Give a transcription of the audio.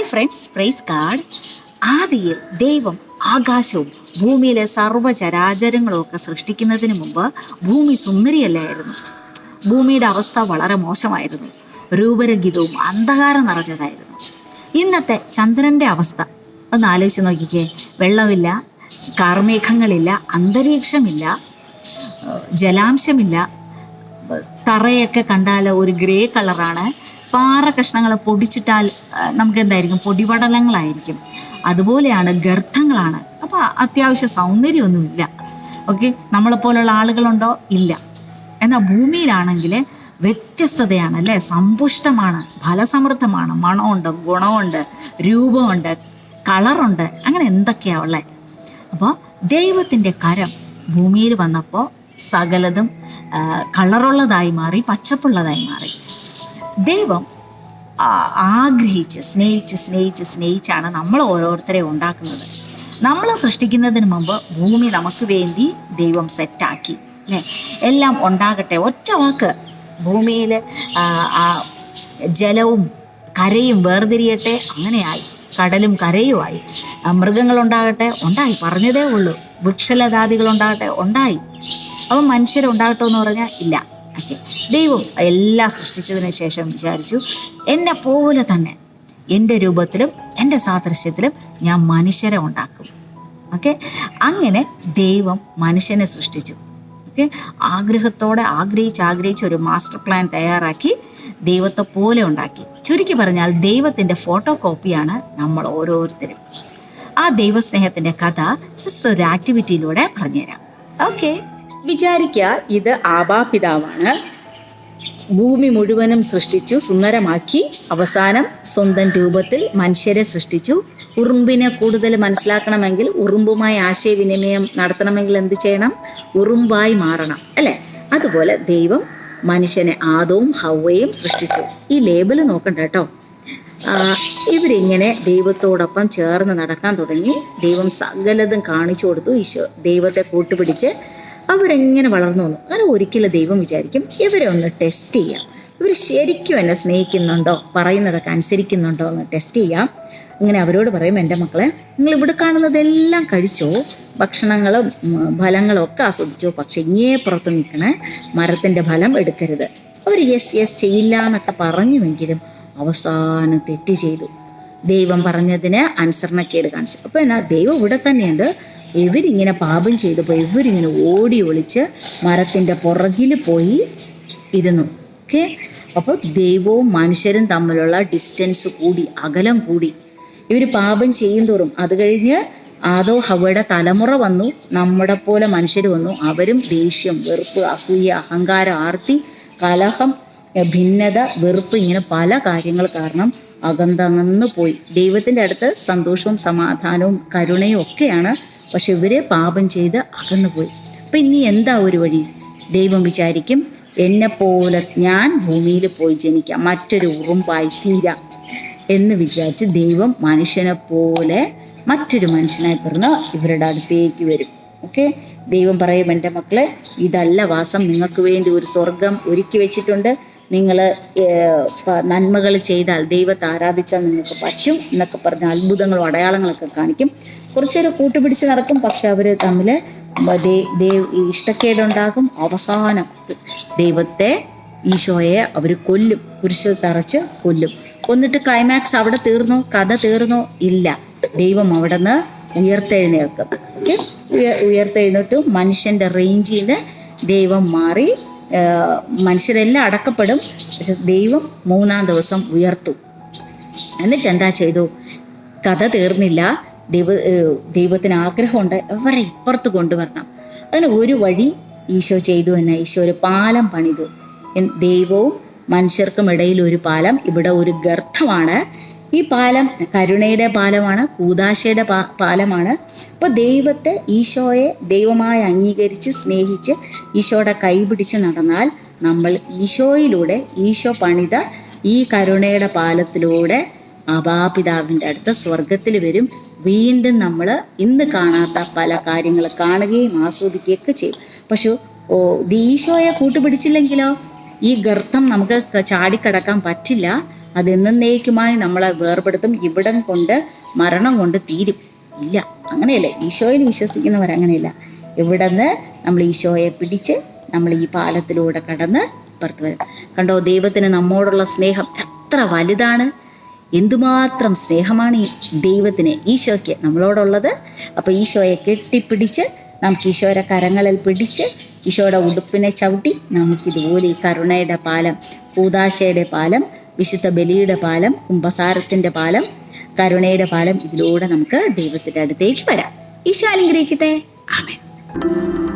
Hi friends price card ആദിയിൽ ദൈവം ആകാശവും ഭൂമിയിലെ സർവചരാചരങ്ങളും ഒക്കെ സൃഷ്ടിക്കുന്നതിന് മുമ്പ് ഭൂമി സുന്ദരിയല്ലായിരുന്നു. ഭൂമിയുടെ അവസ്ഥ വളരെ മോശമായിരുന്നു. രൂപരഹിതവും അന്ധകാരം നിറഞ്ഞതായിരുന്നു. ഇന്നത്തെ ചന്ദ്രന്റെ അവസ്ഥ ഒന്ന് ആലോചിച്ച് നോക്കിക്കേ. വെള്ളമില്ല കാർമേഘങ്ങളില്ല അന്തരീക്ഷമില്ല ജലാംശമില്ല തറയൊക്കെ കണ്ടാൽ ഒരു ഗ്രേ കളറാണ്. പാറ കഷ്ണങ്ങൾ പൊടിച്ചിട്ടാൽ നമുക്ക് എന്തായിരിക്കും പൊടിപടലങ്ങളായിരിക്കും. അതുപോലെയാണ് ഗർത്തങ്ങളാണ്. അപ്പോൾ അത്യാവശ്യ സൗന്ദര്യമൊന്നുമില്ല. ഓക്കെ? നമ്മളെപ്പോലുള്ള ആളുകളുണ്ടോ? ഇല്ല. എന്നാൽ ഭൂമിയിലാണെങ്കിൽ വ്യത്യസ്തതയാണ് അല്ലേ? സമ്പുഷ്ടമാണ് ഫലസമൃദ്ധമാണ്. മണമുണ്ട് ഗുണമുണ്ട് രൂപമുണ്ട് കളറുണ്ട്. അങ്ങനെ എന്തൊക്കെയാ ഉള്ളത് അപ്പോൾ ദൈവത്തിന്റെ കരം ഭൂമിയിൽ വന്നപ്പോൾ സകലതും കളറുള്ളതായി മാറി പച്ചപ്പുള്ളതായി മാറി. ദൈവം ആഗ്രഹിച്ച് സ്നേഹിച്ച് സ്നേഹിച്ച് സ്നേഹിച്ചാണ് നമ്മൾ ഓരോരുത്തരെ ഉണ്ടാക്കുന്നത്. നമ്മൾ സൃഷ്ടിക്കുന്നതിന് മുമ്പ് ഭൂമി നമുക്ക് വേണ്ടി ദൈവം സെറ്റാക്കി അല്ലേ? എല്ലാം ഉണ്ടാകട്ടെ. ഒറ്റ വാക്ക് ഭൂമിയിൽ ജലവും കരയും വേർതിരിയട്ടെ. അങ്ങനെയായി. കടലും കരയുമായി. മൃഗങ്ങളുണ്ടാകട്ടെ ഉണ്ടായി. പറഞ്ഞതേ ഉള്ളൂ. വൃക്ഷലതാദികൾ ഉണ്ടാകട്ടെ ഉണ്ടായി. അപ്പം മനുഷ്യരുണ്ടാകട്ടോ എന്ന് പറഞ്ഞാൽ ഇല്ല. ഓക്കെ. ദൈവം എല്ലാം സൃഷ്ടിച്ചതിന് ശേഷം വിചാരിച്ചു എന്നെ പോലെ തന്നെ എന്റെ രൂപത്തിലും എന്റെ സാദൃശ്യത്തിലും ഞാൻ മനുഷ്യരെ ഉണ്ടാക്കും. ഓക്കെ. അങ്ങനെ ദൈവം മനുഷ്യനെ സൃഷ്ടിച്ചു. ഓക്കെ. ആഗ്രഹത്തോടെ ആഗ്രഹിച്ച് ആഗ്രഹിച്ച് ഒരു മാസ്റ്റർ പ്ലാൻ തയ്യാറാക്കി ദൈവത്തെ പോലെ ഉണ്ടാക്കി. ചുരുക്കി പറഞ്ഞാൽ ദൈവത്തിന്റെ ഫോട്ടോ കോപ്പിയാണ് നമ്മൾ ഓരോരുത്തരും. ആ ദൈവസ്നേഹത്തിന്റെ കഥ സിസ്റ്റർ ഒരു ആക്ടിവിറ്റിയിലൂടെ പറഞ്ഞുതരാം. ഓക്കെ വിചാരിക്കുക ഇത് ആബാപിതാവാണ് ഭൂമി മുഴുവനും സൃഷ്ടിച്ചു സുന്ദരമാക്കി. അവസാനം സ്വന്തം രൂപത്തിൽ മനുഷ്യരെ സൃഷ്ടിച്ചു. ഉറുമ്പിനെ കൂടുതൽ മനസ്സിലാക്കണമെങ്കിൽ ഉറുമ്പുമായി ആശയവിനിമയം നടത്തണമെങ്കിൽ എന്ത് ചെയ്യണം? ഉറുമ്പായി മാറണം അല്ലേ? അതുപോലെ ദൈവം മനുഷ്യനെ ആദവും ഹവയും സൃഷ്ടിച്ചു. ഈ ലേബൽ നോക്കണ്ട കേട്ടോ. ഇവരിങ്ങനെ ദൈവത്തോടൊപ്പം ചേർന്ന് നടക്കാൻ തുടങ്ങി. ദൈവം സകലതും കാണിച്ചു കൊടുത്തു. ഈശോ ദൈവത്തെ കൂട്ടുപിടിച്ച് അവരെങ്ങനെ വളർന്നു വന്നു. അങ്ങനെ ഒരിക്കലും ദൈവം വിചാരിക്കും ഇവരെ ഒന്ന് ടെസ്റ്റ് ചെയ്യാം. ഇവർ ശരിക്കും എന്നെ സ്നേഹിക്കുന്നുണ്ടോ? പറയുന്നതൊക്കെ അനുസരിക്കുന്നുണ്ടോ എന്ന് ടെസ്റ്റ് ചെയ്യാം. അങ്ങനെ അവരോട് പറയും എന്റെ മക്കളെ നിങ്ങൾ ഇവിടെ കാണുന്നതെല്ലാം കഴിച്ചോ? ഭക്ഷണങ്ങളും ഫലങ്ങളും ഒക്കെ ആസ്വദിച്ചോ? പക്ഷെ ഇങ്ങേ പുറത്ത് നിൽക്കണേ മരത്തിന്റെ ഫലം എടുക്കരുത്. അവർ യെസ് യെസ് ചെയ്യില്ല എന്നൊക്കെ പറഞ്ഞുവെങ്കിലും അവസാനം തെറ്റ് ചെയ്തു. ദൈവം പറഞ്ഞതിന് അനുസരണക്കേട് കാണിച്ചു. അപ്പോൾ എന്നാ ദൈവം ഇവിടെ തന്നെയുണ്ട്. ഇവരിങ്ങനെ പാപം ചെയ്തപ്പോൾ ഇവരിങ്ങനെ ഓടി ഒളിച്ച് മരത്തിന്റെ പുറകിൽ പോയി ഇരുന്നു. ഓക്കെ അപ്പോൾ ദൈവവും മനുഷ്യരും തമ്മിലുള്ള ഡിസ്റ്റൻസ് കൂടി അകലം കൂടി. ഇവർ പാപം ചെയ്യും തോറും. അത് കഴിഞ്ഞ് ആദോ ഹവയുടെ തലമുറ വന്നു. നമ്മുടെ പോലെ മനുഷ്യർ വന്നു. അവരും ദേഷ്യം വെറുപ്പ് അസൂയ അഹങ്കാരം ആർത്തി കലഹം ഭിന്നത വെറുപ്പ് ഇങ്ങനെ പല കാര്യങ്ങൾ കാരണം അകന്തങ്ങന്ന് പോയി. ദൈവത്തിന്റെ അടുത്ത് സന്തോഷവും സമാധാനവും കരുണയും ഒക്കെയാണ്. പക്ഷെ ഇവരെ പാപം ചെയ്ത് അകന്നു പോയി അപ്പം ഇനി എന്താ ഒരു വഴി? ദൈവം വിചാരിക്കും പോലെ ഞാൻ ഭൂമിയിൽ പോയി ജനിക്കാം. മറ്റൊരു ഉറുമ്പായി തീരാം. എന്ന് വിചാരിച്ച് ദൈവം മനുഷ്യനെ പോലെ മറ്റൊരു മനുഷ്യനായി പിറന്ന് ഇവരുടെ അടുത്തേക്ക് വരും. ഓക്കെ? ദൈവം പറയും എന്റെ മക്കളെ ഇതല്ല വാസം. നിങ്ങൾക്ക് വേണ്ടി ഒരു സ്വർഗം ഒരുക്കി വെച്ചിട്ടുണ്ട്. നിങ്ങൾ നന്മകൾ ചെയ്താൽ ദൈവത്തെ ആരാധിച്ചാൽ നിങ്ങൾക്ക് പറ്റും എന്നൊക്കെ പറഞ്ഞ അത്ഭുതങ്ങളും അടയാളങ്ങളൊക്കെ കാണിക്കും. കുറച്ചേരം കൂട്ടുപിടിച്ച് നടക്കും പക്ഷെ അവർ തമ്മിൽ ഇഷ്ടക്കേടുണ്ടാകും. അവസാനം ദൈവത്തെ ഈശോയെ അവർ കൊല്ലും. കുരിശിൽ തറച്ച് കൊല്ലും. കൊന്നിട്ട് ക്ലൈമാക്സ് അവിടെ തീർന്നു? കഥ തീർന്നു? ഇല്ല. ദൈവം അവിടെ നിന്ന് ഉയർത്തെഴുന്നേൽക്കും ഓക്കെ ഉയർത്തെഴുന്നിട്ട് മനുഷ്യന്റെ റേഞ്ചിൽ ദൈവം മാറി മനുഷ്യരെല്ലാം അടക്കപ്പെടും. പക്ഷെ ദൈവം മൂന്നാം ദിവസം ഉയർത്തു. എന്നിട്ട് എന്താ ചെയ്തു? കഥ തീർന്നില്ല. ദൈവ ദൈവത്തിന് ആഗ്രഹമുണ്ട്. അവരെ ഇപ്പുറത്ത് കൊണ്ടുവരണം. അങ്ങനെ ഒരു വഴി ഈശോ ചെയ്തു തന്നെ ഈശോ ഒരു പാലം പണിതു. ദൈവവും മനുഷ്യർക്കും ഇടയിൽ ഒരു പാലം. ഇവിടെ ഒരു ഗർത്തമാണ്. ഈ പാലം കരുണയുടെ പാലമാണ് കൂതാശയുടെ പാ പാലമാണ്. അപ്പോൾ ദൈവത്തെ ഈശോയെ ദൈവമായി അംഗീകരിച്ച് സ്നേഹിച്ച് ഈശോയുടെ കൈപിടിച്ച് നടന്നാൽ നമ്മൾ ഈശോയിലൂടെ ഈശോ പണിത ഈ കരുണയുടെ പാലത്തിലൂടെ അപാപിതാവിന്റെ അടുത്ത് സ്വർഗത്തിൽ വരും. വീണ്ടും നമ്മൾ ഇന്ന് കാണാത്ത പല കാര്യങ്ങൾ കാണുകയും ആസ്വദിക്കുകയൊക്കെ ചെയ്യും. പക്ഷേ ഓ ഈശോയെ കൂട്ടുപിടിച്ചില്ലെങ്കിലോ? ഈ ഗർത്തം നമുക്ക് ചാടിക്കടക്കാൻ പറ്റില്ല. അത് എന്നേക്കുമായി നമ്മളെ വേർപെടുത്തും. ഇവിടം കൊണ്ട് മരണം കൊണ്ട് തീരും. ഇല്ല അങ്ങനെയല്ല. ഈശോയിൽ വിശ്വസിക്കുന്നവർ അങ്ങനെയല്ല. ഇവിടുന്ന് നമ്മൾ ഈശോയെ പിടിച്ച് നമ്മൾ ഈ പാലത്തിലൂടെ കടന്ന് പുറത്ത് വരും. കണ്ടോ ദൈവത്തിന് നമ്മോടുള്ള സ്നേഹം എത്ര വലുതാണ്. എന്തുമാത്രം സ്നേഹമാണ് ഈ ദൈവത്തിന് ഈശോയ്ക്ക് നമ്മളോടുള്ളത്. അപ്പോൾ ഈശോയെ കെട്ടിപ്പിടിച്ച് നമുക്ക് ഈശോയുടെ കരങ്ങളിൽ പിടിച്ച് ഈശോയുടെ ഉടുപ്പിനെ ചവിട്ടി നമുക്കിതുപോലെ ഈ കരുണയുടെ പാലം കൂതാശയുടെ പാലം വിശുദ്ധ ബലിയുടെ പാലം കുംഭസാരത്തിന്റെ പാലം കരുണയുടെ പാലം ഇതിലൂടെ നമുക്ക് ദൈവത്തിന്റെ അടുത്തേക്ക് വരാം. ഈശോ അനുഗ്രഹിക്കട്ടെ. ആമേൻ.